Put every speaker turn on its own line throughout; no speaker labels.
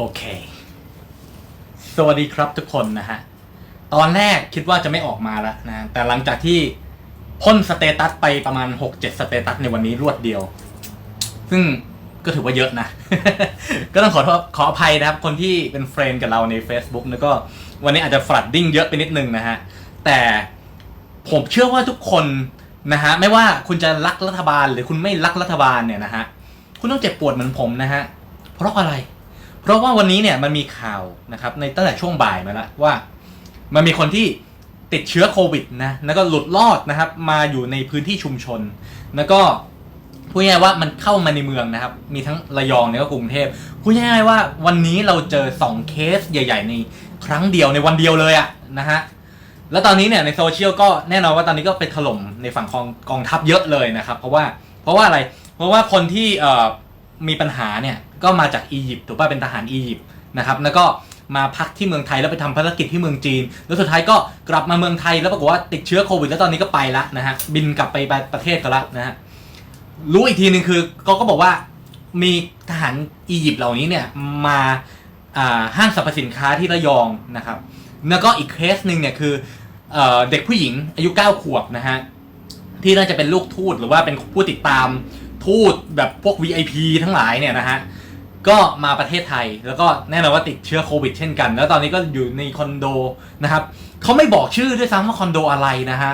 โอเค สวัสดีครับทุกคนนะฮะ ตอนแรกคิดว่าจะไม่ออกมาแล้วนะ แต่หลังจากที่พ่นสเตตัสไปประมาณ 6-7 สเตตัสในวันนี้รวดเดียว ซึ่งก็ถือว่าเยอะนะ ก็ต้องขอโทษขออภัยนะครับ คนที่เป็นเฟรนด์กับเราใน Facebook แล้วก็วันนี้อาจจะฟลัดดิ้งเยอะไปนิดนึงนะฮะ แต่ผมเชื่อว่าทุกคนนะฮะ ไม่ว่าคุณจะรักรัฐบาลหรือคุณไม่รักรัฐบาลเนี่ยนะฮะ คุณต้องเจ็บปวดเหมือนผมนะฮะ เพราะอะไร เพราะว่าวันนี้เนี่ยมันมีข่าวนะครับในตั้งแต่ช่วงบ่ายมาแล้วว่า มันมีคนที่ติดเชื้อโควิดนะแล้วก็หลุดรอดนะครับ มาอยู่ในพื้นที่ชุมชน แล้วก็พูดง่ายๆว่ามันเข้ามาในเมืองนะครับ มีทั้งระยองแล้วก็กรุงเทพพูดง่ายๆว่าวันนี้เราเจอ 2 เคสใหญ่ ๆ ในครั้งเดียวในวันเดียวเลยอะนะฮะแล้วตอนนี้เนี่ยในโซเชียลก็แน่นอนว่าตอนนี้ก็ไปถล่มในฝั่งของกองทัพเยอะเลยนะครับ เพราะว่าเพราะว่าอะไร เพราะว่าคนที่เอ่อ มีปัญหาเนี่ยก็มาจากอียิปต์ถูกป่ะเป็นทหารอียิปต์นะครับแล้วก็มาพักที่เมืองไทยแล้วไปทำภารกิจที่เมืองจีน แล้วสุดท้ายก็กลับมาเมืองไทยแล้วปรากฏว่าติดเชื้อโควิด แล้วตอนนี้ก็ไปละนะฮะบินกลับไปประเทศกันละนะฮะรู้อีกทีหนึ่งคือเขาก็บอกว่ามีทหารอียิปต์เหล่านี้เนี่ยมาห้างสรรพสินค้าที่ระยองนะครับแล้วก็อีกเคสหนึ่งเนี่ยคือเอเด็กผู้หญิงอายุ 9 ขวบนะฮะที่น่าจะเป็นลูกทูตหรือว่าเป็นผู้ติดตาม ทูตแบบพวก VIP ทั้งหลายเนี่ยนะฮะก็มาประเทศไทยแล้วก็แน่นอนว่าติดเชื้อโควิดเช่นกัน แล้วตอนนี้ก็อยู่ในคอนโดนะครับเขาไม่บอกชื่อด้วยซ้ำว่าคอนโดอะไรนะฮะ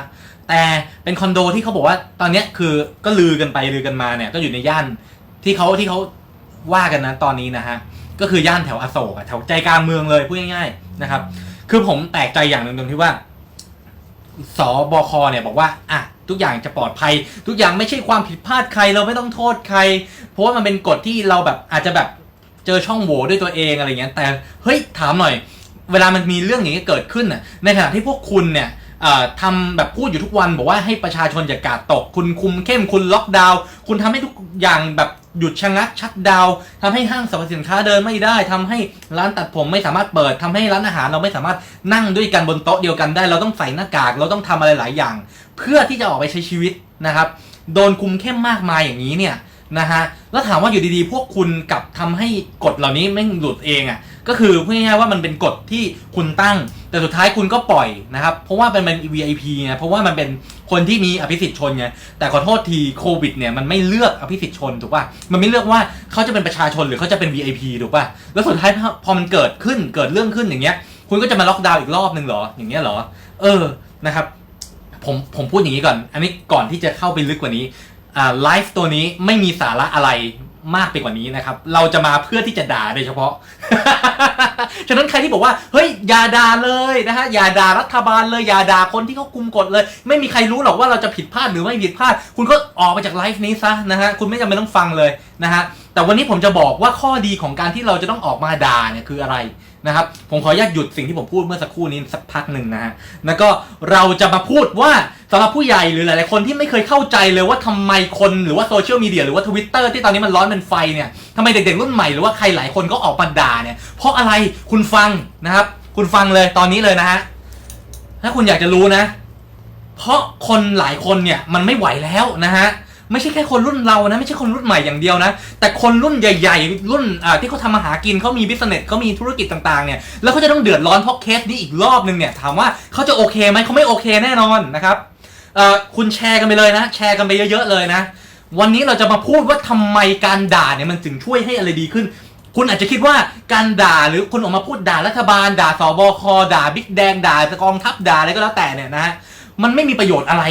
แต่เป็นคอนโดที่เขาบอกว่าตอนนี้คือก็ลือกันไปลือกันมาเนี่ยก็อยู่ในย่านที่เขาที่เขาว่ากันนะตอนนี้นะฮะก็คือย่านแถวอโศกแถวใจกลางเมืองเลยพูดง่ายๆนะครับ คือผมแปลกใจอย่างหนึ่งตรงที่ว่าสบคเนี่ยบอกว่าอะ ทุกอย่างจะปลอดภัย ทุกอย่างไม่ใช่ความผิดพลาดใครเราไม่ต้องโทษใคร เพราะว่ามันเป็นกฎที่เราแบบอาจจะแบบเจอช่องโหว่ด้วยตัวเองอะไรเงี้ยแต่เฮ้ยถามหน่อย เวลามันมีเรื่องอย่างนี้เกิดขึ้นน่ะในขณะที่พวกคุณเนี่ยทำแบบพูดอยู่ทุกวันบอกว่าให้ประชาชนอย่ากาดตก คุณคุมเข้มคุณล็อกดาวน์คุณทำให้ทุกอย่างแบบหยุดชะงักชัดดาวน์ทำให้ห้างสรรพสินค้าเดินไม่ได้ทำให้ร้านตัดผมไม่สามารถเปิดทำให้ร้านอาหารเราไม่สามารถนั่งด้วยกันบนโต๊ะเดียวกันได้ เราต้องใส่หน้ากากเราต้องทำอะไรหลายอย่าง เพื่อที่จะออกไปใช้ชีวิตนะครับ โดนคุมเข้มมากมายอย่างนี้เนี่ยนะฮะแล้วถามว่าอยู่ดีๆ พวกคุณกลับทำให้กฎเหล่านี้ไม่หลุดเองอะ่ะก็คือพูดง่ายๆว่ามันเป็นกฎที่คุณตั้ง แต่สุดท้ายคุณก็ปล่อยนะครับ เพราะว่าเป็นเป็น VIP ไงเพราะว่ามันเป็นคนที่มีอภิสิทธิ์ชนไงแต่ขอโทษทีโควิดเนี่ยมันไม่เลือกอภิสิทธิ์ชนถูกป่ะมันไม่เลือกว่าเขาจะเป็นประชาชนหรือเขาจะเป็น VIP ถูกป่ะแล้วสุดท้ายพอพอมันเกิดขึ้นเกิดเรื่องขึ้นอย่างเงี้ย คุณก็จะมาล็อกดาวน์อีกรอบหนึ่งเหรออย่างเงี้ยเหรอ เออนะครับ ผมผมพูดอย่างนี้ก่อน อันนี้ก่อนที่จะเข้าไปลึกกว่านี้อ่าไลฟ์ตัวนี้ไม่มีสาระอะไรมากไปกว่านี้นะครับ เราจะมาเพื่อที่จะด่าโดยเฉพาะ ฉะนั้นใครที่บอกว่า เฮ้ย อย่าด่าเลยนะฮะ อย่าด่ารัฐบาลเลย อย่าด่าคนที่เขาคุมกฎเลย ไม่มีใครรู้หรอกว่าเราจะผิดพลาดหรือไม่ผิดพลาด คุณก็ออกไปจากไลฟ์นี้ซะนะฮะ คุณไม่จำเป็นต้องฟังเลยนะฮะ แต่วันนี้ผมจะบอกว่าข้อดีของการที่เราจะต้องออกมาด่าเนี่ยคืออะไร นะครับผมขออนุญาตหยุดสิ่งที่ผมพูดเมื่อสักครู่นี้สักพักหนึ่งนะฮะแล้วก็เราจะมาพูดว่าสำหรับผู้ใหญ่หรือหลายๆคนที่ไม่เคยเข้าใจเลยว่าทำไมคนหรือว่าโซเชียลมีเดียหรือว่าทวิตเตอร์ที่ตอนนี้มันร้อนเป็นไฟเนี่ยทำไมเด็กๆรุ่นใหม่หรือว่าใครหลายคนก็ออกมาด่าเนี่ยเพราะอะไรคุณฟังนะครับ คุณฟังเลยตอนนี้เลยนะฮะถ้าคุณอยากจะรู้นะ เพราะคนหลายคนเนี่ยมันไม่ไหวแล้วนะฮะ ไม่ใช่แค่คนรุ่นเรานะ ไม่ใช่คนรุ่นใหม่อย่างเดียวนะ แต่คนรุ่นใหญ่ๆ รุ่นที่เขาทำมาหากินเขามีบิสเนสเขามีธุรกิจต่างๆเนี่ยแล้วเขาจะต้องเดือดร้อนเพราะเคสนี้อีกรอบนึงเนี่ยถามว่าเขาจะโอเคไหมเขาไม่โอเคแน่นอนนะครับคุณแชร์กันไปเลยนะ แชร์กันไปเยอะๆเลยนะ วันนี้เราจะมาพูดว่าทำไมการด่าเนี่ยมันถึงช่วยให้อะไรดีขึ้น คุณอาจจะคิดว่าการด่าหรือคุณออกมาพูดด่ารัฐบาล ด่าสบคด่าบิ๊กแดงด่ากองทัพด่าอะไรก็แล้วแต่เนี่ยนะฮะ มันไม่มีประโยชน์อะไร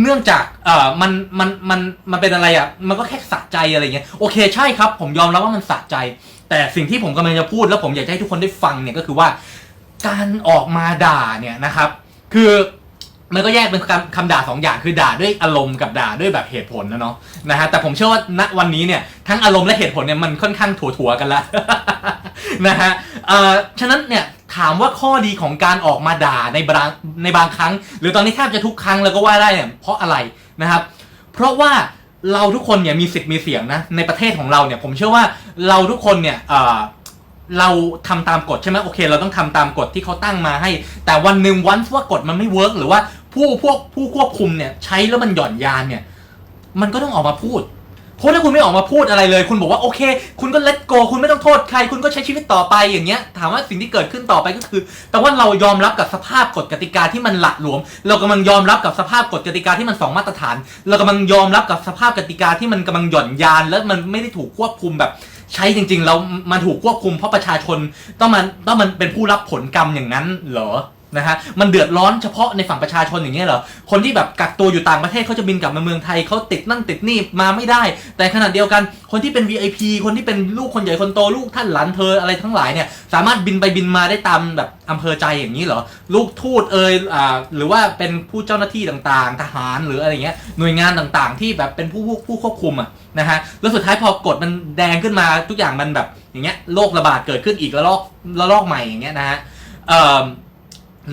เนื่องจากเอ่อมันมันมันมันเป็นอะไรอะมันก็แค่สะใจอะไรเงี้ยโอเคใช่ครับ ผมยอมรับว่ามันสะใจ แต่สิ่งที่ผมกำลังจะพูดแล้วผมอยากให้ทุกคนได้ฟังเนี่ยก็คือว่า การออกมาด่าเนี่ยนะครับ คือมันก็แยกเป็นคำคำด่าสองอย่างคือด่าด้วยอารมณ์กับด่าด้วยแบบเหตุผลนะเนาะนะฮะแต่ผมเชื่อว่าณวันนี้เนี่ยทั้งอารมณ์และเหตุผลเนี่ยมันค่อนข้างถั่วๆกันละ นะฮะเอ่อฉะนั้นเนี่ยถามว่าข้อดีของการออกมาด่าในบางในบางครั้ง หรือตอนนี้แทบจะทุกครั้งแล้วก็ว่าได้เนี่ยเพราะอะไรนะครับ เพราะว่าเราทุกคนเนี่ยมีสิทธิ์มีเสียงนะในประเทศของเราเนี่ยผมเชื่อว่าเราทุกคนเนี่ยเอ่อเราทำตามกฎใช่ไหมโอเค เราต้องทำตามกฎที่เขาตั้งมาให้ แต่วันหนึ่งวันว่ากฎมันไม่เวิร์กหรือว่าผู้พวกผู้ควบคุมเนี่ยใช้แล้วมันหย่อนยานเนี่ย มันก็ต้องออกมาพูด ราะถ้าคุณไม่ออกมาพูดอะไรเลย คุณบอกว่าโอเค คุณก็ let go คุณไม่ต้องโทษใคร คุณก็ใช้ชีวิตต่อไปอย่างเงี้ย ถามว่าสิ่งที่เกิดขึ้นต่อไปก็คือ แต่ว่าเรายอมรับกับสภาพกฎกติกาที่มันหละหลวม เรากำลังยอมรับกับสภาพกฎกติกาที่มันสองมาตรฐาน เรากำลังยอมรับกับสภาพกติกาที่มันกำลังหย่อนยาน แล้วมันไม่ได้ถูกควบคุมแบบใช้จริงๆแล้วมันถูกควบคุมเพราะประชาชนต้องมันต้องมันเป็นผู้รับผลกรรมอย่างนั้นเหรอ นะฮะมันเดือดร้อนเฉพาะในฝั่งประชาชนอย่างเงี้ยเหรอคนที่แบบกักตัวอยู่ต่างประเทศเขาจะบินกลับมาเมืองไทยเขาติดนั่นติดนี่มาไม่ได้ แต่ขณะเดียวกันคนที่เป็น VIP คนที่เป็นลูกคนใหญ่คนโตลูกท่านหลานเธออะไรทั้งหลายเนี่ยสามารถบินไปบินมาได้ตามแบบอำเภอใจอย่างนี้เหรอลูกทูตเอยอ่าหรือว่าเป็นผู้เจ้าหน้าที่ต่างๆ ทหารหรืออะไรเงี้ยหน่วยงานต่างๆ ที่แบบเป็นผู้ผู้ผู้ควบคุมอะนะฮะแล้วสุดท้ายพอกฎมันแดงขึ้นมาทุกอย่างมันแบบอย่างเงี้ยโรคระบาดเกิดขึ้นอีกระลอกระลอกใหม่อย่างเงี้ยนะฮะเอ่อ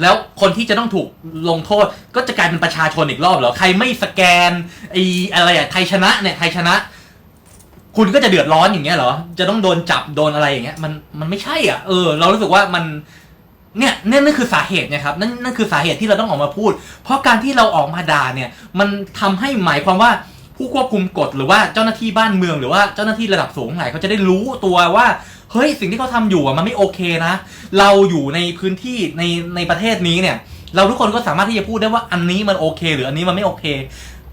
แล้วคนที่จะต้องถูกลงโทษก็จะกลายเป็นประชาชนอีกรอบเหรอ ใครไม่สแกนไอ้อะไรอะไทยชนะเนี่ยไทยชนะ คุณก็จะเดือดร้อนอย่างเงี้ยเหรอ จะต้องโดนจับโดนอะไรอย่างเงี้ย มันมันไม่ใช่อะ เออ เรารู้สึกว่ามันเนี่ยนั่นนั่นคือสาเหตุนะครับนั่นนั่นคือสาเหตุที่เราต้องออกมาพูด เพราะการที่เราออกมาด่าเนี่ย มันทำให้หมายความว่าผู้ควบคุมกฎหรือว่าเจ้าหน้าที่บ้านเมืองหรือว่าเจ้าหน้าที่ระดับสูงทั้งหลายเขาจะได้รู้ตัวว่า เฮ้ยสิ่งที่เขาทำอยู่อะมันไม่โอเคนะ เราอยู่ในพื้นที่ในในประเทศนี้เนี่ย เราทุกคนก็สามารถที่จะพูดได้ว่าอันนี้มันโอเค หรืออันนี้มันไม่โอเค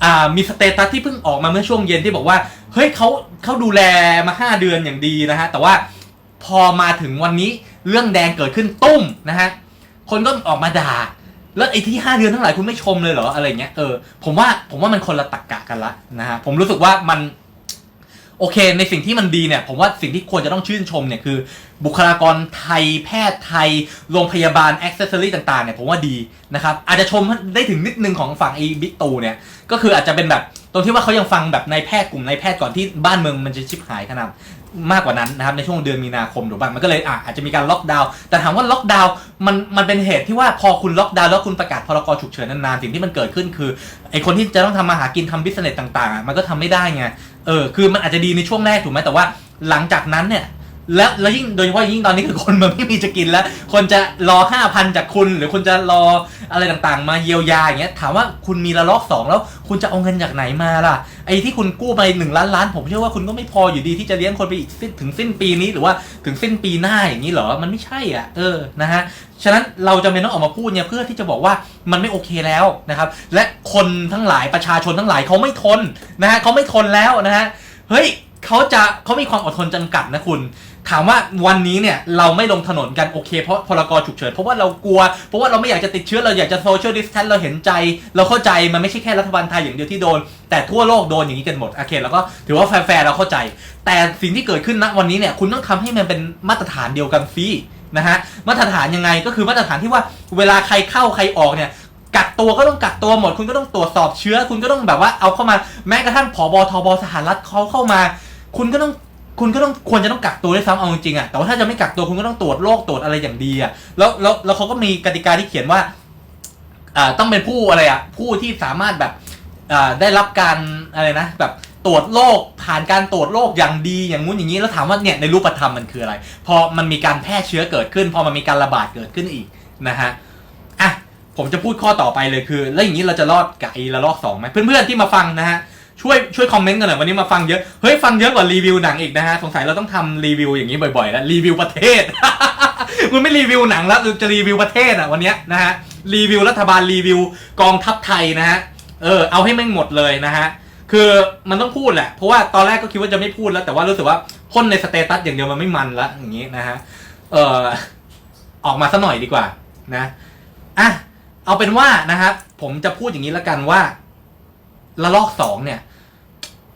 อ่ามีสเตตัสที่เพิ่งออกมาเมื่อช่วงเย็นที่บอกว่าเฮ้ยเขาเขาดูแลมา 5 เดือนอย่างดีนะฮะแต่ว่าพอมาถึงวันนี้เรื่องแดงเกิดขึ้นตุ้มนะฮะคนก็ออกมาด่าแล้วไอ้ที่ 5 เดือนทั้งหลายคุณไม่ชมเลยเหรออะไรเงี้ยเออผมว่าผมว่ามันคนละตักกะกันละนะฮะผมรู้สึกว่ามัน โอเค ในสิ่งที่มันดีเนี่ย ผมว่าสิ่งที่ควรจะต้องชื่นชมเนี่ยคือ บุคลากรไทยแพทย์ไทย โรงพยาบาลอ็อกเซสซอรี่ต่างๆเนี่ยผมว่าดีนะครับ อาจจะชมได้ถึงนิดนึงของฝั่งไอ้บิ๊กตูเนี่ย ก็คืออาจจะเป็นแบบตรงที่ว่าเขายังฟังแบบนายแพทย์กลุ่มนายแพทย์ก่อนที่บ้านเมืองมันจะชิบหายขนาด มากกว่านั้นนะครับในช่วงเดือนมีนาคมถูกป่ะมันก็เลยอะอาจจะมีการล็อกดาวน์แต่ถามว่าล็อกดาวน์มันมันเป็นเหตุที่ว่าพอคุณล็อกดาวน์แล้วคุณประกาศพรกฉุกเฉินนานๆสิ่งที่มันเกิดขึ้นคือไอคนที่จะต้องทำมาหากินทำบิสเนสต่างๆอะมันก็ทำไม่ได้ไงเออคือมันอาจจะดีในช่วงแรกถูกไหมแต่ว่าหลังจากนั้นเนี่ย แล้วแล้วยิ่งโดยเฉพาะยิ่งตอนนี้คือคนมันไม่มีจะกินแล้ว คนจะรอห้าพันจากคุณ หรือคุณจะรออะไรต่างๆ มาเยียวยาอย่างเงี้ยถามว่าคุณมีระลอกสองแล้วคุณจะเอาเงินจากไหนมาล่ะ ไอ้ที่คุณกู้ไปหนึ่งล้านล้าน ผมเชื่อว่าคุณก็ไม่พออยู่ดีที่จะเลี้ยงคนไปอีกสิ้นถึงสิ้นปีนี้หรือว่าถึงสิ้นปีหน้าอย่างนี้เหรอมันไม่ใช่อะเออนะฮะฉะนั้นเราจะเป็นต้องออกมาพูดเนี่ยเพื่อที่จะบอกว่ามันไม่โอเคแล้วนะครับและคนทั้งหลายประชาชนทั้งหลายเขาไม่ทนนะฮะเขาไม่ทนแล้วนะฮะเฮ้ยเขาจะเขามีความอดทนจำกัดนะคุณ ถามว่าวันนี้เนี่ยเราไม่ลงถนนกันโอเคเพราะพรกรฉุกเฉินเพราะว่าเรากลัว เพราะว่าเราไม่อยากจะติดเชื้อเราอยากจะโซเชียลดิสแทนเราเห็นใจ เราเข้าใจมันไม่ใช่แค่รัฐบาลไทยอย่างเดียวที่โดน แต่ทั่วโลกโดนอย่างนี้กันหมดโอเคแล้วก็ถือว่าแฟร์เราเข้าใจ แต่สิ่งที่เกิดขึ้นณวันนี้เนี่ยคุณต้องทำให้มันเป็นมาตรฐานเดียวกันฟีนะฮะมาตรฐานยังไงก็คือมาตรฐานที่ว่าเวลาใครเข้าใครออกเนี่ยกักตัวก็ต้องกักตัวหมด คุณก็ต้องตรวจสอบเชื้อ คุณก็ต้องแบบว่าเอาเข้ามาแม้กระทั่งผบทบสหรัฐเขาเข้ามา คุณก็ต้อง คุณก็ต้องควรจะต้องกักตัวด้วยซ้ำเอาจริงๆอะแต่ว่าถ้าจะไม่กักตัวคุณก็ต้องตรวจโรคตรวจอะไรอย่างดีอะแล้วแล้วแล้วเขาก็มีกติกาที่เขียนว่าอ่าต้องเป็นผู้อะไรอะผู้ที่สามารถแบบอ่าได้รับการอะไรนะแบบตรวจโรคผ่านการตรวจโรคอย่างดีอย่างงู้นอย่างนี้แล้วถามว่าเนี่ยในรูปธรรมมันคืออะไร พอมันมีการแพร่เชื้อเกิดขึ้น พอมันมีการระบาดเกิดขึ้นอีกนะฮะอะผมจะพูดข้อต่อไปเลยคือ แล้วอย่างนี้เราจะรอดกับไอ้ระลอกสองไหมเพื่อนๆที่มาฟังนะฮะ ช่วยช่วยคอมเมนต์กันหน่อยวันนี้มาฟังเยอะ เฮ้ยฟังเยอะกว่ารีวิวหนังอีกนะฮะ สงสัยเราต้องทำรีวิวอย่างนี้บ่อยๆแล้วรีวิวประเทศ มันไม่รีวิวหนังแล้วจะรีวิวประเทศอะวันเนี้ยนะฮะรีวิวรัฐบาลรีวิวกองทัพไทยนะฮะเออเอาให้แม่งหมดเลยนะฮะคือมันต้องพูดแหละเพราะว่าตอนแรกก็คิดว่าจะไม่พูดแล้ว แต่ว่ารู้สึกว่าพ่นในสเตตัสอย่างเดียวมันไม่มันละอย่างนี้นะฮะเออออกมาสัหน่อยดีกว่านะอะเอาเป็นว่านะครับผมจะพูดอย่างนี้แล้วกันว่าระลอกสองเนี่ย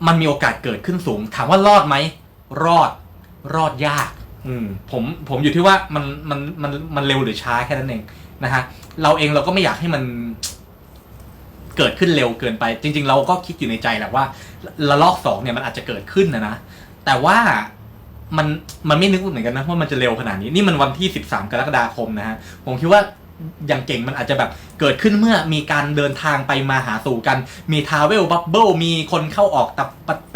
มันมีโอกาสเกิดขึ้นสูง ถามว่ารอดไหม รอด รอดยาก อืมผมผมอยู่ที่ว่ามันมันมันมันเร็วหรือช้าแค่นั้นเองนะฮะเราเองเราก็ไม่อยากให้มันเกิดขึ้นเร็วเกินไป จริง ๆ เราก็คิดอยู่ในใจแหละว่าระลอกสองเนี่ยมันอาจจะเกิดขึ้นนะนะแต่ว่ามันมันไม่นึกเหมือนกันนะว่ามันจะเร็วขนาดนี้นี่มันวันที่ 13 กรกฎาคมนะฮะผมคิดว่า อย่างเก่งมันอาจจะแบบเกิดขึ้นเมื่อมีการเดินทางไปมาหาสู่กัน มีทาวเวลบับเบิลมีคนเข้าออก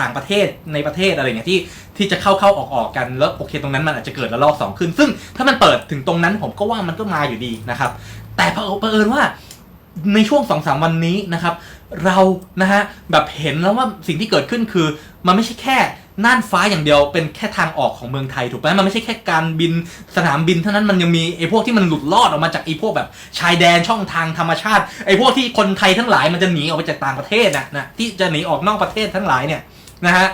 ต่างประเทศในประเทศอะไรเงี้ยที่ที่จะเข้าเข้าออกออกกันแล้วโอเคตรงนั้นมันอาจจะเกิดระลอกสองขึ้น ซึ่งถ้ามันเปิดถึงตรงนั้นผมก็ว่ามันก็มาอยู่ดีนะครับ แต่เผอิญว่าในช่วงสองสามวันนี้นะครับ เรานะฮะแบบเห็นแล้วว่าสิ่งที่เกิดขึ้นคือมันไม่ใช่แค่ น่านฟ้าอย่างเดียวเป็นแค่ทางออกของเมืองไทยถูกไหมมันไม่ใช่แค่การบินสนามบินเท่านั้นมันยังมีไอ้พวกที่มันหลุดรอดออกมาจากไอ้พวกแบบชายแดนช่องทางธรรมชาติไอ้พวกที่คนไทยทั้งหลายมันจะหนีออกไปจากต่างประเทศนะนะที่จะหนีออกนอกประเทศทั้งหลายเนี่ยนะฮะ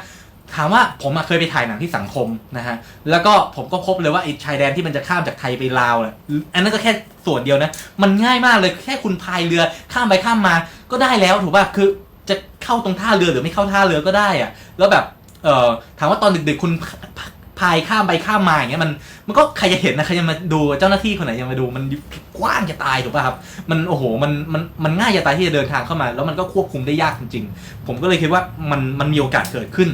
ถามว่าผมเคยไปถ่ายหนังที่สังคมนะฮะ แล้วก็ผมก็พบเลยว่าไอ้ชายแดนที่มันจะข้ามจากไทยไปลาวเนี่ยอันนั้นก็แค่ส่วนเดียวนะ มันง่ายมากเลยแค่คุณพายเรือข้ามไปข้ามมาก็ได้แล้วถูกป่ะ คือจะเข้าตรงท่าเรือหรือไม่เข้าท่าเรือก็ได้อะแล้วแบบ เอ่อถามว่าตอนดึกๆคุณพพายข้ามไปข้ามมาอย่างเงี้ยมันมันก็ใครจะเห็นนะใครจะมาดูเจ้าหน้าที่คนไหนจะมาดูมันกว้างจะตายถูกป่ะครับ มันโอ้โหมันมันมันง่ายจะตายที่จะเดินทางเข้ามา แล้วมันก็ควบคุมได้ยากจริง ๆ ผมก็เลยคิดว่ามันมันมีโอกาสเกิดขึ้น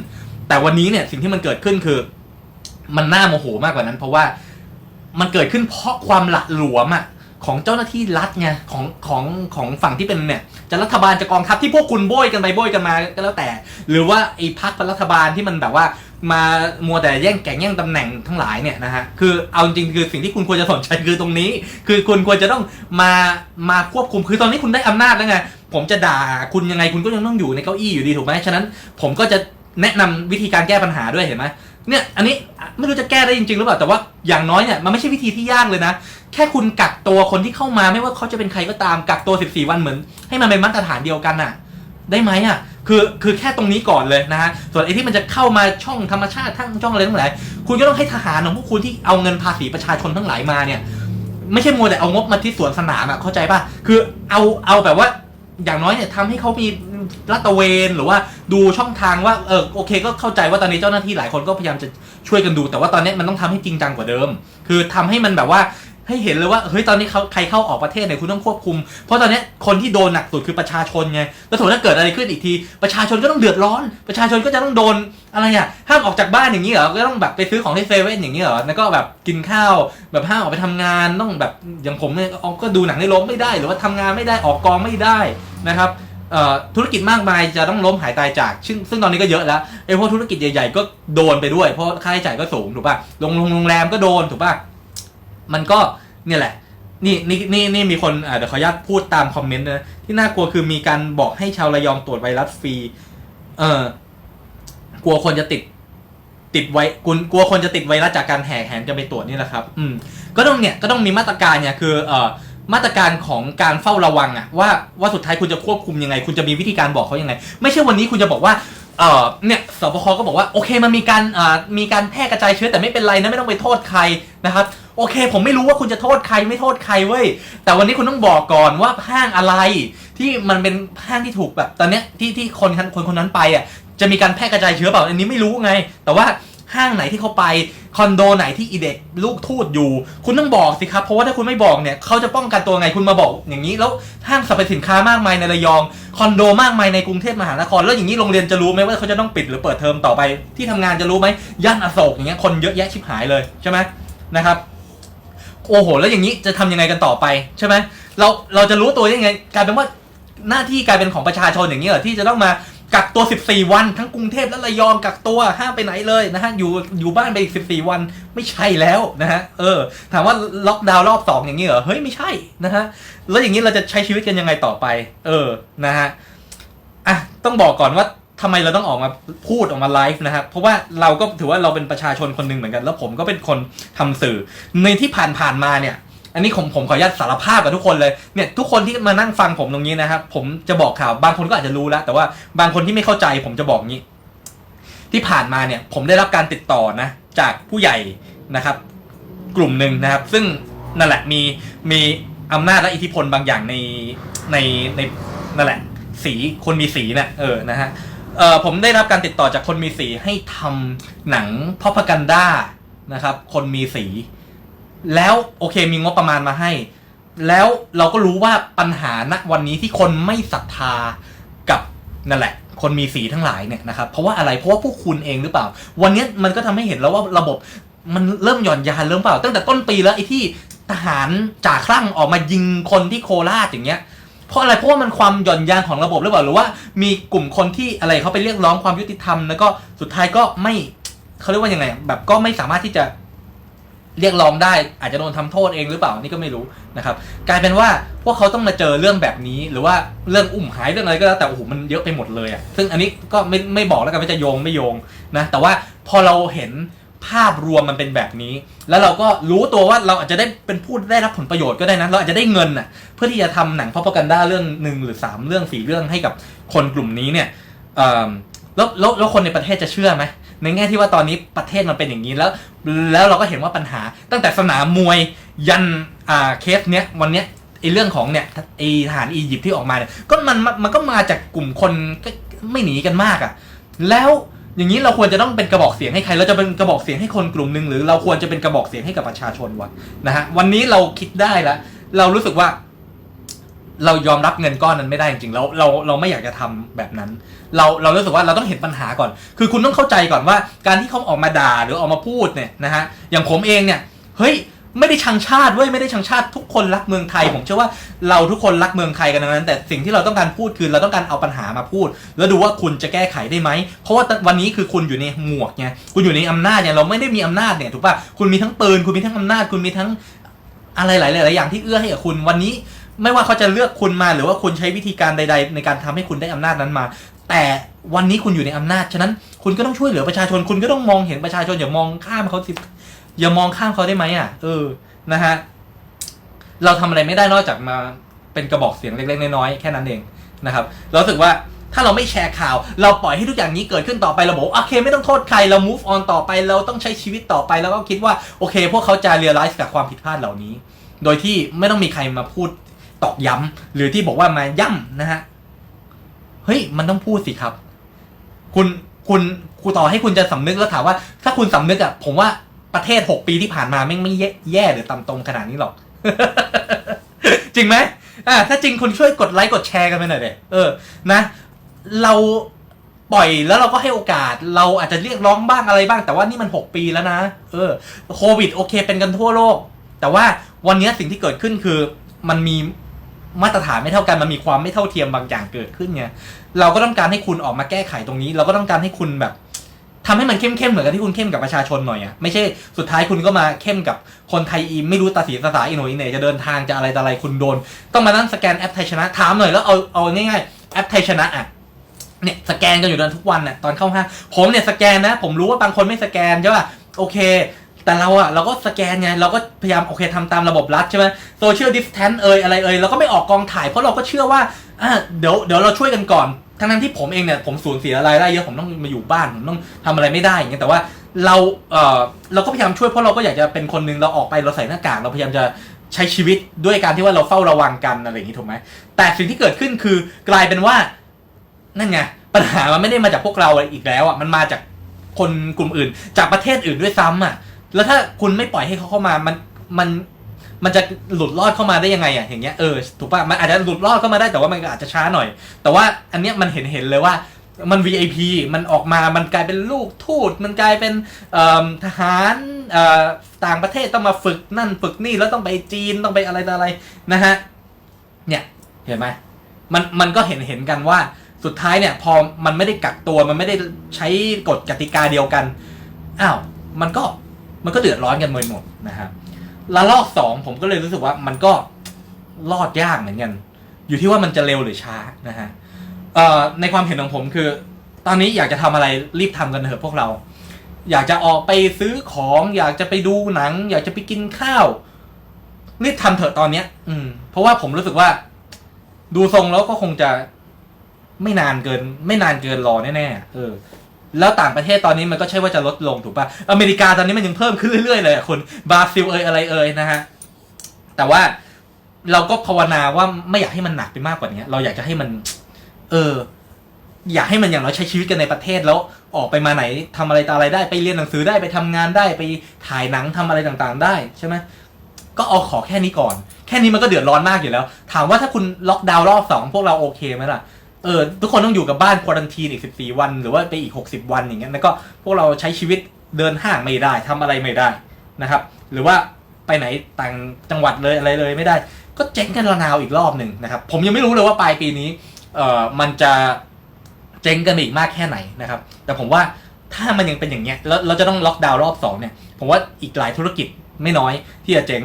แต่วันนี้เนี่ยสิ่งที่มันเกิดขึ้นคือ มันน่าโมโหมากกว่านั้น เพราะว่ามันเกิดขึ้นเพราะความหละหลวมอะ ของเจ้าหน้าที่รัฐไงของของของฝั่งที่เป็นเนี่ยจะรัฐบาลจะกองทัพที่พวกคุณโบยกันไปโบยกันมาก็แล้วแต่ หรือว่าไอ้พักรัฐบาลที่มันแบบว่ามามัวแต่แย่งแก่งแย่งตำแหน่งทั้งหลายเนี่ยนะฮะคือเอาจริงคือสิ่งที่คุณควรจะสนใจคือตรงนี้ คือคุณควรจะต้องมามาควบคุมคือตอนนี้คุณได้อำนาจแล้วไงผมจะด่าคุณยังไงคุณก็ยังต้องอยู่ในเก้าอี้อยู่ดีถูกไหมฉะนั้น ผมก็จะแนะนำวิธีการแก้ปัญหาด้วยเห็นไหม เนี่ยอันนี้ไม่รู้จะแก้ได้จริงๆหรือเปล่าแต่ว่าอย่างน้อยเนี่ยมันไม่ใช่วิธีที่ยากเลยนะ แค่คุณกักตัวคนที่เข้ามาไม่ว่าเขาจะเป็นใครก็ตามกักตัว 14 วันเหมือน ให้มันเป็นมาตรฐานเดียวกันน่ะ ได้ไหมอะคือคือแค่ตรงนี้ก่อนเลยนะฮะส่วนไอ้ที่มันจะเข้ามาช่องธรรมชาติทั้งช่องอะไรทั้งหลายคุณก็ต้องให้ทหารของพวกคุณที่เอาเงินภาษีประชาชนทั้งหลายมาเนี่ยไม่ใช่มัวแต่เอางบมาที่สวนสนามอะเข้าใจป่ะ คือเอาเอาแบบว่าอย่างน้อยเนี่ยทำให้เขามี ลาดตระเวนหรือว่าดูช่องทางว่าเออโอเค ก็เข้าใจว่าตอนนี้เจ้าหน้าที่หลายคนก็พยายามจะช่วยกันดู แต่ว่าตอนนี้มันต้องทำให้จริงจังกว่าเดิม คือทำให้มันแบบว่าให้เห็นเลยว่าเฮ้ยตอนนี้เขาใครเข้าออกประเทศเนี่ยคุณต้องควบคุม เพราะตอนนี้คนที่โดนหนักสุดคือประชาชนไงแล้วถ้าเกิดอะไรขึ้นอีกที ประชาชนก็ต้องเดือดร้อน ประชาชนก็จะต้องโดนอะไรอะห้ามออกจากบ้านอย่างนี้เหรอก็ต้องแบบไปซื้อของที่เซเว่นอย่างนี้เหรอแล้วก็แบบกินข้าว แบบห้ามออกไปทำงานต้องแบบอย่างผมเนี่ยก็ดูหนังในโรงไม่ได้ หรือว่าทำงานไม่ได้ออกกองไม่ได้นะครับ ธุรกิจมากมายจะต้องล้มหายตายจาก ซึ่งซึ่งตอนนี้ก็เยอะแล้วไอ้พวกธุรกิจใหญ่ๆ ก็โดนไปด้วยเพราะค่าใช้จ่ายก็สูงถูกป่ะโรงโรงแรมก็โดนถูกป่ะมันก็เนี่ยแหละ นี่นี่นี่นี่มีคนเดี๋ยวขออนุญาตพูดตามคอมเมนต์นะที่น่ากลัวคือมีการบอกให้ชาวระยองตรวจไวรัสฟรีเออกลัวคนจะติดติดไวกกลัวคนจะติดไวรัสจากการแห่แหนกันไปตรวจนี่แหละครับ อืมก็ต้องเนี่ยก็ต้องมีมาตรการเนี่ยคือเอ่อ มาตรการของการเฝ้าระวังอะว่าว่าสุดท้ายคุณจะควบคุมยังไง คุณจะมีวิธีการบอกเขายังไง ไม่ใช่วันนี้คุณจะบอกว่าเออเนี่ยสบคก็บอกว่าโอเคมันมีการอ่ามีการแพร่กระจายเชื้อแต่ไม่เป็นไรนะไม่ต้องไปโทษใครนะครับโอเค ผมไม่รู้ว่าคุณจะโทษใครไม่โทษใครเว้ยแต่วันนี้คุณต้องบอกก่อนว่าห้างอะไร ที่มันเป็นห้างที่ถูกแบบตอนเนี้ยที่ที่คนคนคนคนนั้นไปอะจะมีการแพร่กระจายเชื้อเปล่าอันนี้ไม่รู้ไง แต่ว่า ห้างไหนที่เขาไปคอนโดไหนที่อีเด็กลูกทูตอยู่ คุณต้องบอกสิครับ เพราะว่าถ้าคุณไม่บอกเนี่ยเขาจะป้องกันตัวไงคุณมาบอกอย่างนี้ แล้วห้างสรรพสินค้ามากมายในระยองคอนโดมากมายในกรุงเทพมหานคร แล้วอย่างนี้โรงเรียนจะรู้ไหมว่าเขาจะต้องปิดหรือเปิดเทอมต่อไป ที่ทำงานจะรู้ไหมย่านอโศกอย่างเงี้ยคนเยอะแยะชิบหายเลยใช่ไหมนะครับโอ้โห แล้วอย่างนี้จะทำยังไงกันต่อไปใช่ไหมเราเราจะรู้ตัวยังไงกลายเป็นว่าหน้าที่กลายเป็นของประชาชนอย่างนี้เหรอที่จะต้องมา กักตัว 14 วัน ทั้งกรุงเทพและระยองกักตัวห้ามไปไหนเลยนะฮะอยู่อยู่บ้านไปอีก 14 วันไม่ใช่แล้วนะฮะเออ ถามว่าล็อกดาวน์รอบสองอย่างนี้เหรอเฮ้ยไม่ใช่นะฮะแล้วอย่างนี้เราจะใช้ชีวิตกันยังไงต่อไป เออนะฮะอะต้องบอกก่อนว่าทำไมเราต้องออกมาพูดออกมาไลฟ์นะครับ เพราะว่าเราก็ถือว่าเราเป็นประชาชนคนหนึ่งเหมือนกัน แล้วผมก็เป็นคนทำสื่อ ในที่ผ่านๆมาเนี่ย อันนี้ผมผมขออนุญาตสารภาพกับทุกคนเลยเนี่ยทุกคนที่มานั่งฟังผมตรงนี้นะครับผมจะบอกข่าวบางคนก็อาจจะรู้แล้ว แต่ว่าบางคนที่ไม่เข้าใจผมจะบอกงี้ ที่ผ่านมาเนี่ยผมได้รับการติดต่อนะจากผู้ใหญ่นะครับ กลุ่มหนึ่งนะครับ ซึ่งนั่นแหละมีมีอำนาจและอิทธิพลบางอย่างในในในนั่นแหละ สีคนมีสีเนี่ยเออนะฮะเออผมได้รับการติดต่อจากคนมีสีให้ทำหนังพอพกันด้านะครับ คนมีสี แล้วโอเคมีงบประมาณมาให้ แล้วเราก็รู้ว่าปัญหาณวันนี้ที่คนไม่ศรัทธากับนั่นแหละ คนมีสีทั้งหลายเนี่ยนะครับเพราะว่าอะไรเพราะว่าพวกคุณเองหรือเปล่า วันนี้มันก็ทำให้เห็นแล้วว่าระบบมันเริ่มหย่อนยานเริ่มเปล่า ตั้งแต่ต้นปีแล้วไอ้ที่ทหารจ่าคลั่งออกมายิงคนที่โคราชอย่างเงี้ยเพราะอะไรเพราะว่ามันความหย่อนยานของระบบหรือเปล่าหรือว่า มีกลุ่มคนที่อะไรเขาไปเรียกร้องความยุติธรรมแล้วก็สุดท้ายก็ไม่เขาเรียกว่ายังไงแบบก็ไม่สามารถที่จะ เรียกร้องได้อาจจะโดนทำโทษเองหรือเปล่านี่ก็ไม่รู้นะครับกลายเป็นว่าพวกเขาต้องมาเจอเรื่องแบบนี้ หรือว่าเรื่องอุ้มหายเรื่องอะไรก็แล้วแต่โอ้โหมันเยอะไปหมดเลยอะซึ่งอันนี้ก็ไม่ไม่บอกแล้วกันว่าจะโยงไม่โยงนะแต่ว่าพอเราเห็นภาพรวมมันเป็นแบบนี้ แล้วเราก็รู้ตัวว่าเราอาจจะได้เป็นผู้ได้รับผลประโยชน์ก็ได้นะเราอาจจะได้เงินน่ะเพื่อที่จะทำหนังพ r o กันด้าเรื่องหนึ่งหรือสามเรื่องสี่เรื่องให้กับคนกลุ่มนี้เนี่ยแล้วแล้วคนในประเทศจะเชื่อไหม ในแง่ที่ว่าตอนนี้ประเทศมันเป็นอย่างนี้แล้ว แล้วเราก็เห็นว่าปัญหา ตั้งแต่สนามมวยยันอ่าเคสเนี้ยวันเนี้ยไอเรื่องของเนี่ยไอทหารอียิปต์ที่ออกมาเนี่ยก็มันมันมันก็มาจากกลุ่มคนก็ไม่หนีกันมากอะ่ะ แล้วอย่างนี้เราควรจะต้องเป็นกระบอกเสียงให้ใคร เราจะเป็นกระบอกเสียงให้คนกลุ่มหนึ่งหรือเราควรจะเป็นกระบอกเสียงให้กับประชาชนวะนะฮะวันนี้เราคิดได้ล้วเรารู้สึกว่า เรายอมรับเงินก้อนนั้นไม่ได้จริงๆแล้วเราเราไม่อยากจะทำแบบนั้น เราเรารู้สึกว่าเราต้องเห็นปัญหาก่อน คือคุณต้องเข้าใจก่อนว่า การที่เขาออกมาด่าหรือออกมาพูดเนี่ยนะฮะอย่างผมเองเนี่ยเฮ้ยไม่ได้ชังชาติเว้ยไม่ได้ชังชาติทุกคนรักเมืองไทย ผมเชื่อว่าเราทุกคนรักเมืองไทยกันทั้งนั้น แต่สิ่งที่เราต้องการพูดคือเราต้องการเอาปัญหามาพูด แล้วดูว่าคุณจะแก้ไขได้ไหมเพราะว่าวันนี้คือคุณอยู่ในหมวกไงคุณอยู่ในอำนาจเนี่ยเราไม่ได้มีอำนาจเนี่ยถูกป่ะคุณมีทั้งปืนคุณมีทั้งอำนาจ คุณมีทั้งอะไรหลายๆอย่างที่เอื้อให้กับคุณวันนี้ ไม่ว่าเขาจะเลือกคุณมาหรือว่าคุณใช้วิธีการใด ๆ ในการทำให้คุณได้อำนาจนั้นมา แต่วันนี้คุณอยู่ในอำนาจ ฉะนั้นคุณก็ต้องช่วยเหลือประชาชน คุณก็ต้องมองเห็นประชาชน อย่ามองข้ามเขาสิอย่ามองข้ามเขาได้ไหมอะ เออ นะฮะ เราทำอะไรไม่ได้นอกจากมาเป็นกระบอกเสียงเล็ก ๆ น้อยๆแค่นั้นเองนะครับ เราสึกว่าถ้าเราไม่แชร์ข่าว เราปล่อยให้ทุกอย่างนี้เกิดขึ้นต่อไปเราบอกโอเค ไม่ต้องโทษใครเรา move on ต่อไปเราต้องใช้ชีวิตต่อไป แล้วก็คิดว่าโอเค พวกเขาจะ realize กับความผิดพลาดเหล่านี้ โดยที่ไม่ต้องมีใครมาพูดตอกย้ำหรือที่บอกว่ามาย่ำนะฮะ เฮ้ยมันต้องพูดสิครับ คุณคุณครูต่อให้คุณจะสำนึกแล้วถามว่า ถ้าคุณสำนึกอะผมว่าประเทศหกปีที่ผ่านมาไม่งไม่แย่แย่หรือต่ำตรงขนาดนี้หรอก จริงไหมอ่าถ้าจริงคุณช่วยกดไลค์กดแชร์กันไปหน่อยเด็เออ นะ เราปล่อยแล้วเราก็ให้โอกาส เราอาจจะเรียกร้องบ้างอะไรบ้าง แต่ว่านี่มันหกปีแล้วนะ เออโควิดโอเคเป็นกันทั่วโลก แต่ว่าวันนี้สิ่งที่เกิดขึ้นคือมันมี มาตรฐานไม่เท่ากันมันมีความไม่เท่าเทียมบางอย่างเกิดขึ้นไงเราก็ต้องการให้คุณออกมาแก้ไขตรงนี้ เราก็ต้องการให้คุณแบบทำให้มันเข้มๆเหมือนกับที่คุณเข้มกับประชาชนหน่อยอะไม่ใช่สุดท้ายคุณก็มาเข้มกับคนไทยอีไม่รู้ตาสีตาสาอีโหนอีเน่จะเดินทางจะอะไรต่ออะไรคุณโดน ต้องมานั่งสแกนแอปไทยชนะถามหน่อยแล้วเอาเอาง่ายๆแอปไทยชนะอะเนี่ยสแกนกันอยู่เดินทุกวันน่ะตอนเข้าห้างผมเนี่ยสแกนนะ ผมรู้ว่าบางคนไม่สแกนใช่ป่ะโอเค แต่เราอะเราก็สแกนไงเราก็พยายามโอเคทำตามระบบรัฐใช่ไหมโซเชียลดิสแทนเอยอะไรเอยเราก็ไม่ออกกองถ่ายเพราะเราก็เชื่อว่าอะเดี๋ยวเดี๋ยวเราช่วยกันก่อน ทั้งนั้นที่ผมเองเนี่ยผมสูญเสียรายได้เยอะผมต้องมาอยู่บ้านผมต้องทำอะไรไม่ได้อย่างเงี้ยแต่ว่าเราเออเราก็พยายามช่วยเพราะเราก็อยากจะเป็นคนหนึ่งเราออกไปเราใส่หน้ากากเราพยายามจะใช้ชีวิตด้วยการที่ว่าเราเฝ้าระวังกันอะไรอย่างงี้ถูกไหมแต่สิ่งที่เกิดขึ้นคือกลายเป็นว่านั่นไงปัญหามันไม่ได้มาจากพวกเราอีกแล้วอะมันมาจากคนกลุ่มอื่น จากประเทศอื่นด้วยซ้ำอะ แล้วถ้าคุณไม่ปล่อยให้เขาเข้ามามันมันมันจะหลุดรอดเข้ามาได้ยังไงอะอย่างเงี้ยเออถูกป่ะมันอาจจะหลุดรอดเข้ามาได้แต่ว่ามันก็อาจจะช้าหน่อย แต่ว่าอันเนี้ยมันเห็นเห็นเลยว่ามัน VIP มันออกมา มันกลายเป็นลูกทูต มันกลายเป็นทหารต่างประเทศต้องมาฝึกนั่นฝึกนี่แล้วต้องไปจีนต้องไปอะไรต่ออะไรนะฮะ เนี่ยเห็นไหมมันมันก็เห็นเห็นกันว่าสุดท้ายเนี่ยพอมันไม่ได้กักตัวมันไม่ได้ใช้กฎกติกาเดียวกัน อ้าว มันก็ มันก็เดือดร้อนกันหมดนะครับละลอกสองผมก็เลยรู้สึกว่ามันก็รอดยากเหมือนกัน อยู่ที่ว่ามันจะเร็วหรือช้านะฮะในความเห็นของผมคือ ตอนนี้อยากจะทำอะไรรีบทำกันเถอะพวกเรา อยากจะออกไปซื้อของ อยากจะไปดูหนัง อยากจะไปกินข้าว รีบทำเถอะตอนเนี้ย อืม เพราะว่าผมรู้สึกว่า ดูทรงแล้วก็คงจะไม่นานเกิน ไม่นานเกินรอแน่ๆเออ แล้วต่างประเทศตอนนี้มันก็ใช่ว่าจะลดลงถูกปะอเมริกาตอนนี้มันยังเพิ่มขึ้นเรื่อยๆเลยคนบราซิลเอยอะไรเอยนะฮะ แต่ว่าเราก็ภาวนาว่าไม่อยากให้มันหนักไปมากกว่านี้ เราอยากจะให้มัน เออ อยากให้มันอย่างน้อยใช้ชีวิตกันในประเทศแล้วออกไปมาไหนทำอะไรตาอะไรได้ไปเรียนหนังสือได้ไปทำงานได้ไปถ่ายหนังทำอะไรต่างๆ ได้ใช่ไหมก็เอาขอแค่นี้ก่อน แค่นี้มันก็เดือดร้อนมากอยู่แล้ว ถามว่าถ้าคุณล็อกดาวน์รอบสองพวกเราโอเคไหมล่ะ เออทุกคนต้องอยู่กับบ้านควอรันทีนอีก14วัน หรือว่าไปอีก60วันอย่างเงี้ยแล้วก็พวกเราใช้ชีวิตเดินห้างไม่ได้ทำอะไรไม่ได้นะครับ หรือว่าไปไหนต่างจังหวัดเลยอะไรเลยไม่ได้ ก็เจ๊งกันระนาวอีกรอบหนึ่งนะครับ ผมยังไม่รู้เลยว่าปลายปีนี้เอ่อมันจะเจ๊งกันอีกมากแค่ไหนนะครับ แต่ผมว่าถ้ามันยังเป็นอย่างเงี้ยแล้วเราจะต้องล็อกดาวน์รอบสองเนี่ย ผมว่าอีกหลายธุรกิจไม่น้อยที่จะเจ๊ง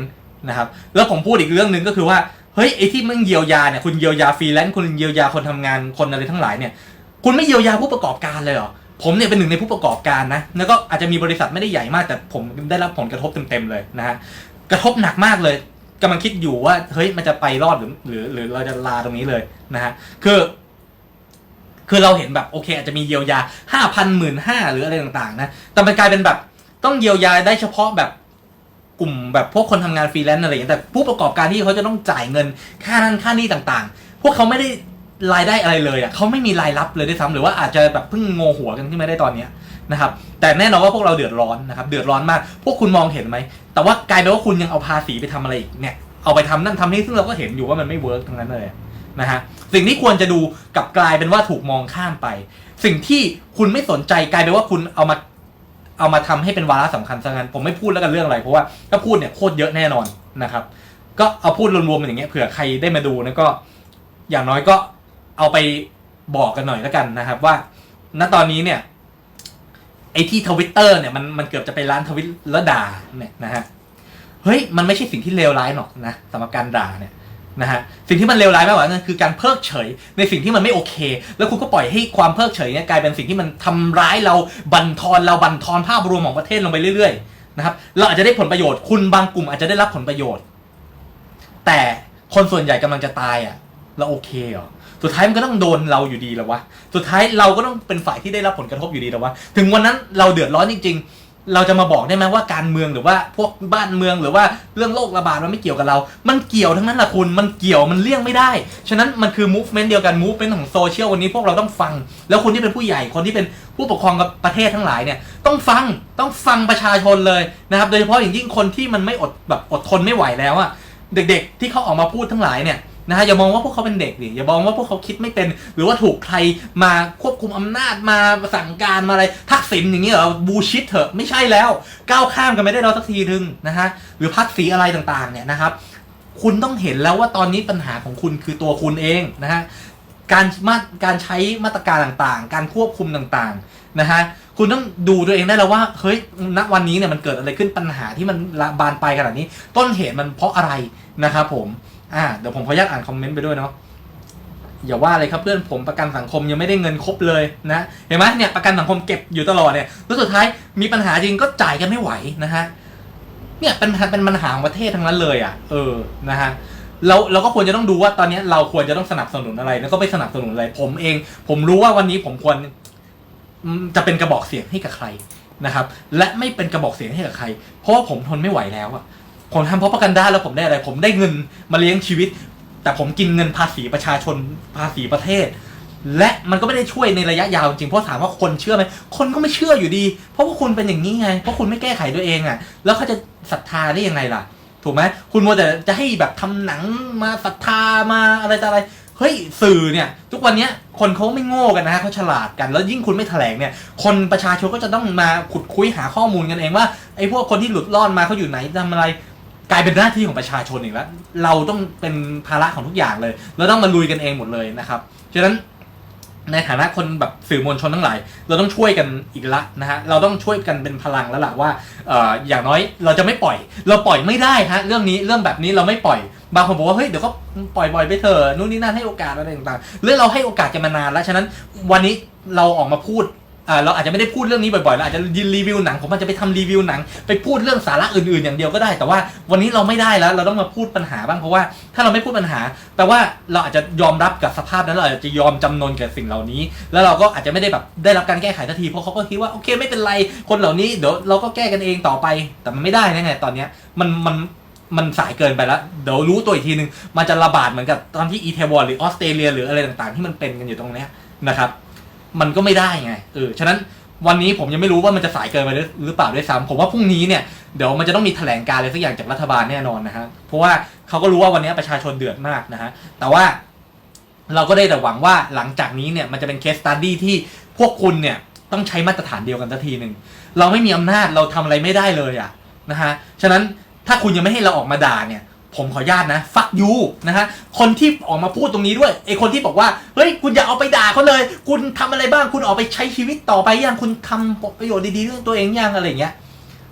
นะครับ แล้วผมพูดอีกเรื่องหนึ่งก็คือว่า เฮ้ยไอ้ที่มึงเยียวยาเนี่ยคุณเยียวยาฟรีแลนซ์คุณเยียวยาคนทำงานคนอะไรทั้งหลายเนี่ย คุณไม่เยียวยาผู้ประกอบการเลยเหรอผมเนี่ยเป็นหนึ่งในผู้ประกอบการนะแล้วก็อาจจะมีบริษัทไม่ได้ใหญ่มาก แต่ผมได้รับผลกระทบเต็มๆเลยนะฮะกระทบหนักมากเลยกำลังคิดอยู่ว่าเฮ้ยมันจะไปรอดหรือหรือหรือเราจะลาตรงนี้เลยนะฮะคือ คือเราเห็นแบบโอเค อาจจะมีเยียวยาห้าพันหมื่นห้าหรืออะไรต่างๆ นะแต่มันกลายเป็นแบบต้องเยียวยาได้เฉพาะแบบ กลุ่มแบบพวกคนทำงานฟรีแลนซ์อะไรอย่างเงี้ยแต่ผู้ประกอบการที่เขาจะต้องจ่ายเงินค่านั้นค่านี้ต่างๆ พวกเขาไม่ได้รายได้อะไรเลยอะเขาไม่มีรายรับเลยด้วยซ้ำหรือว่าอาจจะแบบเพิ่งโงหัวกันขึ้นมาได้ตอนเนี้ยนะครับแต่แน่นอนว่าพวกเราเดือดร้อนนะครับเดือดร้อนมาก พวกคุณมองเห็นไหม แต่ว่ากลายเป็นว่าคุณยังเอาภาษีไปทำอะไรอีกเนี่ยเอาไปทำนั่นทำนี่ซึ่งเราก็เห็นอยู่ว่ามันไม่เวิร์กทั้งนั้นเลยนะฮะสิ่งที่ควรจะดูกับกลายเป็นว่าถูกมองข้ามไป สิ่งที่คุณไม่สนใจกลายเป็นว่าคุณเอามา เอามาทำให้เป็นวาระสำคัญซะงั้นผมไม่พูดแล้วกันเรื่องอะไรเพราะว่าถ้าพูดเนี่ยโคตรเยอะแน่นอนนะครับ ก็เอาพูดรวมๆเป็นอย่างเงี้ยเผื่อใครได้มาดูนะก็ อย่างน้อยก็เอาไปบอกกันหน่อยแล้วกันนะครับ ว่า ณตอนนี้เนี่ย ไอ้ที่ทวิตเตอร์เนี่ยมันมันเกือบจะไปร้านทวิตแล้วด่าเนี่ยนะฮะเฮ้ยมันไม่ใช่สิ่งที่เลวร้ายหรอกนะสำหรับการด่าเนี่ย นะฮะสิ่งที่มันเลวร้ายมากกว่านั้นคือการเพิกเฉยในสิ่งที่มันไม่โอเค แล้วคุณก็ปล่อยให้ความเพิกเฉยเนี่ยกลายเป็นสิ่งที่มันทำร้ายเราบั่นทอนเราบั่นทอนภาพรวมของประเทศลงไปเรื่อยๆนะครับเราอาจจะได้ผลประโยชน์คุณบางกลุ่มอาจจะได้รับผลประโยชน์ แต่คนส่วนใหญ่กำลังจะตายอะเราโอเคเหรอสุดท้ายมันก็ต้องโดนเราอยู่ดีแล้ววะสุดท้ายเราก็ต้องเป็นฝ่ายที่ได้รับผลกระทบอยู่ดีแล้ววะถึงวันนั้นเราเดือดร้อนจริง ๆ เราจะมาบอกได้ไหมว่าการเมืองหรือว่าพวกบ้านเมืองหรือว่าเรื่องโรคระบาดมันไม่เกี่ยวกับเรา มันเกี่ยวทั้งนั้นแหละคุณ มันเกี่ยวมันเลี่ยงไม่ได้ ฉะนั้นมันคือ movement เดียวกัน movement ของโซเชียลวันนี้พวกเราต้องฟัง แล้วคนที่เป็นผู้ใหญ่ คนที่เป็นผู้ปกครองกับประเทศทั้งหลายเนี่ย ต้องฟัง ต้องฟังประชาชนเลยนะครับ โดยเฉพาะอย่างยิ่งคนที่มันไม่อดแบบอดทนไม่ไหวแล้วอะเด็กๆ ที่เขาออกมาพูดทั้งหลายเนี่ย นะฮะอย่ามองว่าพวกเขาเป็นเด็กดิอย่ามองว่าพวกเขาคิดไม่เป็น หรือว่าถูกใครมาควบคุมอำนาจมาสั่งการมาอะไรทักษิณอย่างเงี้ยเหรอบูชิดเถอะไม่ใช่แล้ว ก้าวข้ามกันไม่ได้เราสักทีนึงนะฮะหรือพักสีอะไรต่างๆเนี่ยนะครับ คุณต้องเห็นแล้วว่าตอนนี้ปัญหาของคุณคือตัวคุณเองนะฮะการมาการใช้มาตรการต่างๆ การควบคุมต่างๆนะฮะคุณต้องดูตัวเองได้แล้วว่าเฮ้ยณวันนี้เนี่ยมันเกิดอะไรขึ้นปัญหาที่มันบานปลายขนาดนี้ ต้นเหตุมันเพราะอะไรนะครับผม อ่าเดี๋ยวผมขออนุญาตอ่านคอมเมนต์ไปด้วยเนาะอย่าว่าเลยครับเพื่อนผมประกันสังคมยังไม่ได้เงินครบเลยนะเห็นไหมเนี่ยประกันสังคมเก็บอยู่ตลอดเนี่ยแล้วสุดท้ายมีปัญหาจริงก็จ่ายกันไม่ไหวนะฮะเนี่ยเป็นเป็นปัญหาของประเทศทั้งนั้นเลยอะเออนะฮะเราเราก็ควรจะต้องดูว่าตอนนี้เราควรจะต้องสนับสนุนอะไร แล้วก็ไม่สนับสนุนอะไร ผมเอง ผมรู้ว่าวันนี้ผมควรจะเป็นกระบอกเสียงให้กับใครนะครับ และไม่เป็นกระบอกเสียงให้กับใคร เพราะว่าผมทนไม่ไหวแล้วอะ ผมทำเพราะประกันได้แล้วผมได้อะไร ผมได้เงินมาเลี้ยงชีวิต แต่ผมกินเงินภาษีประชาชนภาษีประเทศ และมันก็ไม่ได้ช่วยในระยะยาวจริงเพราะถามว่าคนเชื่อไหมคนก็ไม่เชื่ออยู่ดี เพราะว่าคุณเป็นอย่างนี้ไง เพราะคุณไม่แก้ไขตัวเองอะ แล้วเขาจะศรัทธาได้ยังไงล่ะ ถูกไหมคุณมัวแต่จะให้แบบทำหนังมาศรัทธามาอะไรต่ออะไรเฮ้ยสื่อเนี่ย ทุกวันเนี้ยคนเขาไม่โง่กันนะเขาฉลาดกัน แล้วยิ่งคุณไม่แถลงเนี่ย คนประชาชนก็จะต้องมาขุดคุยหาข้อมูลกันเองว่าไอ้พวกคนที่หลุดรอดมาเขาอยู่ไหนทำอะไร กลายเป็นหน้าที่ของประชาชนอีกแล้ว เราต้องเป็นภาระของทุกอย่างเลย เราต้องมาลุยกันเองหมดเลยนะครับ ฉะนั้นในฐานะคนแบบสื่อมวลชนทั้งหลาย เราต้องช่วยกันอีกละนะฮะ เราต้องช่วยกันเป็นพลังแล้วล่ะว่าเอ่ออย่างน้อยเราจะไม่ปล่อย เราปล่อยไม่ได้ฮะเรื่องนี้เรื่องแบบนี้เราไม่ปล่อย บางคนบอกว่าเฮ้ยเดี๋ยวก็ปล่อยบ่อยไปเถอะนู่นนี่นั่นให้โอกาสอะไรต่างๆเรื่องเราให้โอกาสกันมานานแล้วฉะนั้นวันนี้เราออกมาพูด เราอาจจะไม่ได้พูดเรื่องนี้บ่อยๆเราอาจจะยินรีวิวหนังผมอาจจะไปทำรีวิวหนัง ไปพูดเรื่องสาระอื่นๆ อย่างเดียวก็ได้ แต่ว่าวันนี้เราไม่ได้แล้ว เราต้องมาพูดปัญหาบ้างเพราะว่าถ้าเราไม่พูดปัญหาแปลว่าเราอาจจะยอมรับกับสภาพนั้นเราอาจจะยอมจำนนกับสิ่งเหล่านี้ แล้วเราก็อาจจะไม่ได้แบบได้รับการแก้ไขทันทีเพราะเขาก็คิดว่าโอเคไม่เป็นไรคนเหล่านี้เดี๋ยวเราก็แก้กันเองต่อไป แต่มันไม่ได้นะไงตอนเนี้ยมันมันมันสายเกินไปแล้ว เดี๋ยวรู้ตัวอีกทีนึงมันจะระบาดเหมือนกับตอนที่อีเทวอนหรือออสเตรเลียหรืออะไรต่างๆ ที่มันเป็นกันอยู่ตรงนี้นะครับ มันก็ไม่ได้ไงเออฉะนั้นวันนี้ผมยังไม่รู้ว่ามันจะสายเกินไปหรือเปล่าด้วยซ้ำผมว่าพรุ่งนี้เนี่ยเดี๋ยวมันจะต้องมีแถลงการอะไรสักอย่างจากรัฐบาลแน่นอนนะฮะเพราะว่าเขาก็รู้ว่าวันนี้ประชาชนเดือดมากนะฮะแต่ว่าเราก็ได้แต่หวังว่าหลังจากนี้เนี่ยมันจะเป็นเคสตัดดี้ที่พวกคุณเนี่ยต้องใช้มาตรฐานเดียวกันสักทีหนึ่งเราไม่มีอำนาจเราทำอะไรไม่ได้เลยอะนะฮะฉะนั้นถ้าคุณยังไม่ให้เราออกมาด่าเนี่ย ผมขออนุญาตนะฟักยูนะฮะคนที่ออกมาพูดตรงนี้ด้วยไอคนที่บอกว่าเฮ้ยคุณอย่าเอาไปด่าเขาเลย คุณทำอะไรบ้างคุณออกไปใช้ชีวิตต่อไปยังคุณทำประโยชน์ดีๆเรื่องตัวเองยังอะไรเงี้ย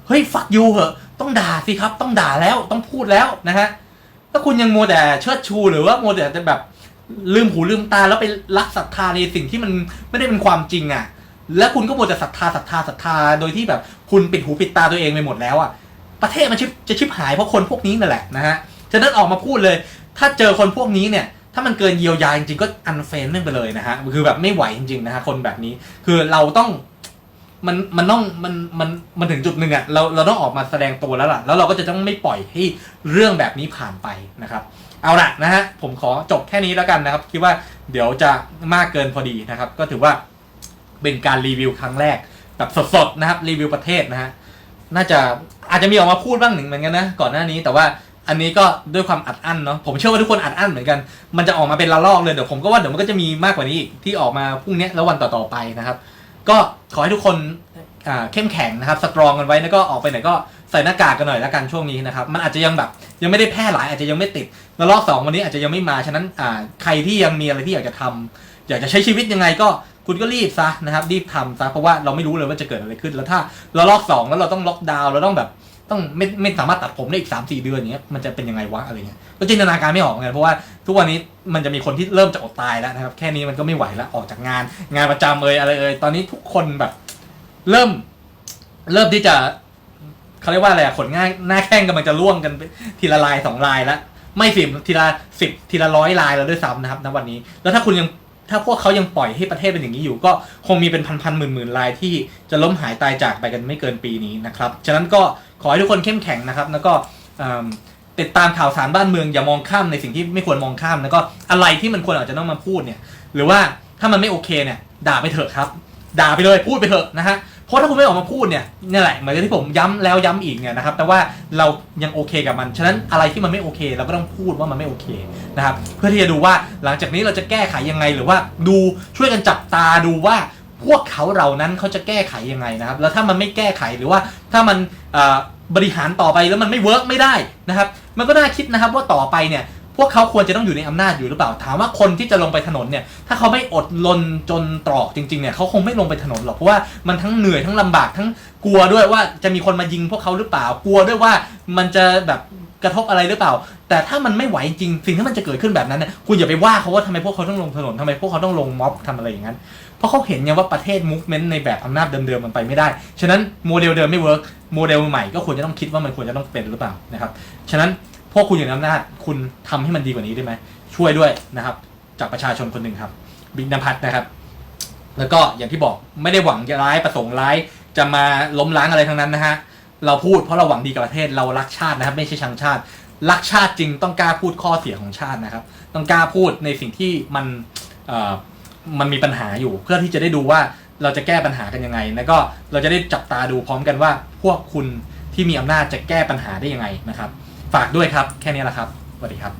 เฮ้ยฟักยูเหอะต้องด่าสิครับ ต้องด่าแล้วต้องพูดแล้วนะฮะถ้าคุณยังโมแต่เชิดชูหรือว่าโมแต่แบบลืมหูลืมตาแล้วไปรักศรัทธาในสิ่งที่มันไม่ได้เป็นความจริงอะ แล้วคุณก็โมแต่ศรัทธาศรัทธาศรัทธาโดยที่แบบ คุณปิดหูปิดตาตัวเองไปหมดแล้วอะ ประเทศมันจะชิบหายเพราะคนพวกนี้นั่นแหละนะฮะฉะนั้นออกมาพูดเลย ถ้าเจอคนพวกนี้เนี่ยถ้ามันเกินเยียวยาจริงๆก็อันเฟนไปเลยนะฮะคือแบบไม่ไหวจริงๆนะฮะคนแบบนี้คือเราต้องมันมันต้องมันมันมันถึงจุดหนึ่งอะเราเราต้องออกมาแสดงตัวแล้วล่ะ แล้วเราก็จะต้องไม่ปล่อยให้เรื่องแบบนี้ผ่านไปนะครับ เอาละนะฮะผมขอจบแค่นี้แล้วกันนะครับ คิดว่าเดี๋ยวจะมากเกินพอดีนะครับ ก็ถือว่าเป็นการรีวิวครั้งแรกแบบสดๆนะครับรีวิวประเทศนะฮะ น่าจะอาจจะมีออกมาพูดบ้างหนึ่งเหมือนกันนะก่อนหน้านี้แต่ว่าอันนี้ก็ด้วยความอัดอั้นเนาะผมเชื่อว่าทุกคนอัดอั้นเหมือนกัน มันจะออกมาเป็นละลอกเลยเดี๋ยวผมก็ว่าเดี๋ยวมันก็จะมีมากกว่านี้อีกที่ออกมาพรุ่งนี้แล้ววันต่อๆไปนะครับ ก็ขอให้ทุกคนอ่าเข้มแข็งนะครับสตรองกันไว้แล้วก็ออกไปไหนก็ใส่หน้ากากกันหน่อยแล้วกันช่วงนี้นะครับมันอาจจะยังแบบยังไม่ได้แพร่หลายอาจจะยังไม่ติดละลอกสองวันนี้อาจจะยังไม่มาฉะนั้นอ่าใครที่ยังมีอะไรที่อยากจะทำอยากจะใช้ชีวิตยังไงก็ คุณก็รีบซะนะครับ รีบทำซะเพราะว่าเราไม่รู้เลยว่าจะเกิดอะไรขึ้น แล้วถ้าเราล็อกสองแล้วเราต้องล็อกดาวน์เราต้องแบบต้องไม่ไม่สามารถตัดผมได้อีก3 4เดือนอย่างเงี้ยมันจะเป็นยังไงวะอะไรเงี้ยก็จินตนาการไม่ออกเหมือนกันเพราะว่าทุกวันนี้มันจะมีคนที่เริ่มจะอดตายแล้วนะครับ แค่นี้มันก็ไม่ไหวแล้วออกจากงาน งานประจำเอ่ยอะไรเอ่ยตอนนี้ทุกคนแบบ เริ่ม เริ่มที่จะเขาเรียกว่าอะไรขนง่ายหน้าแข้งกำลังจะล่วงกันทีละลายสองลายแล้วไม่สิบทีละสิบทีละร้อยลายแล้วด้วยซ้ำนะครับณวันนี้ แล้วถ้าคุณยัง ถ้าพวกเขายังปล่อยให้ประเทศเป็นอย่างนี้อยู่ ก็คงมีเป็นพันๆหมื่นหมื่นลายที่จะล้มหายตายจากไปกันไม่เกินปีนี้นะครับฉะนั้นก็ขอให้ทุกคนเข้มแข็งนะครับ แล้วก็ติดตามข่าวสารบ้านเมืองอย่ามองข้ามในสิ่งที่ไม่ควรมองข้ามแล้วก็อะไรที่มันควรอาจจะต้องมาพูดเนี่ย หรือว่าถ้ามันไม่โอเคเนี่ย ด่าไปเถอะครับ ด่าไปเลยพูดไปเถอะนะฮะ ราะถ้าคุณไม่ออกมาพูดเนี่ยนี่แหละเหมือนที่ผมย้ำแล้วย้ำอีกเนี่ยนะครับแต่ว่าเรายังโอเคกับมัน ฉะนั้นอะไรที่มันไม่โอเค เราก็ต้องพูดว่ามันไม่โอเคนะครับเพื่อที่จะดูว่าหลังจากนี้เราจะแก้ไขยังไง หรือว่าดูช่วยกันจับตาดูว่าพวกเขาเหล่านั้นเขาจะแก้ไขยังไงนะครับ แล้วถ้ามันไม่แก้ไขหรือว่าถ้ามันบริหารต่อไปแล้วมันไม่เวิร์กไม่ได้นะครับ มันก็น่าคิดนะครับว่าต่อไปเนี่ย พวกเขาควรจะต้องอยู่ในอำนาจอยู่หรือเปล่า ถามว่าคนที่จะลงไปถนนเนี่ย ถ้าเขาไม่อดลนจนตรอกจริงๆเนี่ยเขาคงไม่ลงไปถนนหรอก เพราะว่ามันทั้งเหนื่อยทั้งลำบากทั้งกลัวด้วยว่าจะมีคนมายิงพวกเขาหรือเปล่า กลัวด้วยว่ามันจะแบบกระทบอะไรหรือเปล่า แต่ถ้ามันไม่ไหวจริง สิ่งที่มันจะเกิดขึ้นแบบนั้นเนี่ยคุณอย่าไปว่าเขาว่าทำไมพวกเขาต้องลงถนนทำไมพวกเขาต้องลงม็อบทำอะไรอย่างนั้น เพราะเขาเห็นไงว่าประเทศมูฟเมนต์ในแบบอำนาจเดิมๆมันไปไม่ได้ ฉะนั้นโมเดลเดิมไม่เวิร์กโมเดลใหม่ก็ควรจะต้องคิดว่ามันควรจะต้องเป็นหรือเปล่านะครับ ฉะนั้น พวกคุณอยู่ในอำนาจคุณทำให้มันดีกว่านี้ได้ไหมช่วยด้วยนะครับ จากประชาชนคนหนึ่งครับบิ๊กนภัทรนะครับ แล้วก็อย่างที่บอกไม่ได้หวังจะร้ายประสงค์ร้ายจะมาล้มล้างอะไรทั้งนั้นนะฮะเราพูดเพราะเราหวังดีกับประเทศเรารักชาตินะครับ ไม่ใช่ชังชาติ รักชาติจริงต้องกล้าพูดข้อเสียของชาตินะครับ ต้องกล้าพูดในสิ่งที่มันมันมีปัญหาอยู่เพื่อที่จะได้ดูว่าเราจะแก้ปัญหากันยังไง แล้วก็เราจะได้จับตาดูพร้อมกันว่าพวกคุณที่มีอำนาจจะแก้ปัญหาได้ยังไงนะครับ ฝากด้วยครับ แค่นี้แหละครับสวัสดีครับ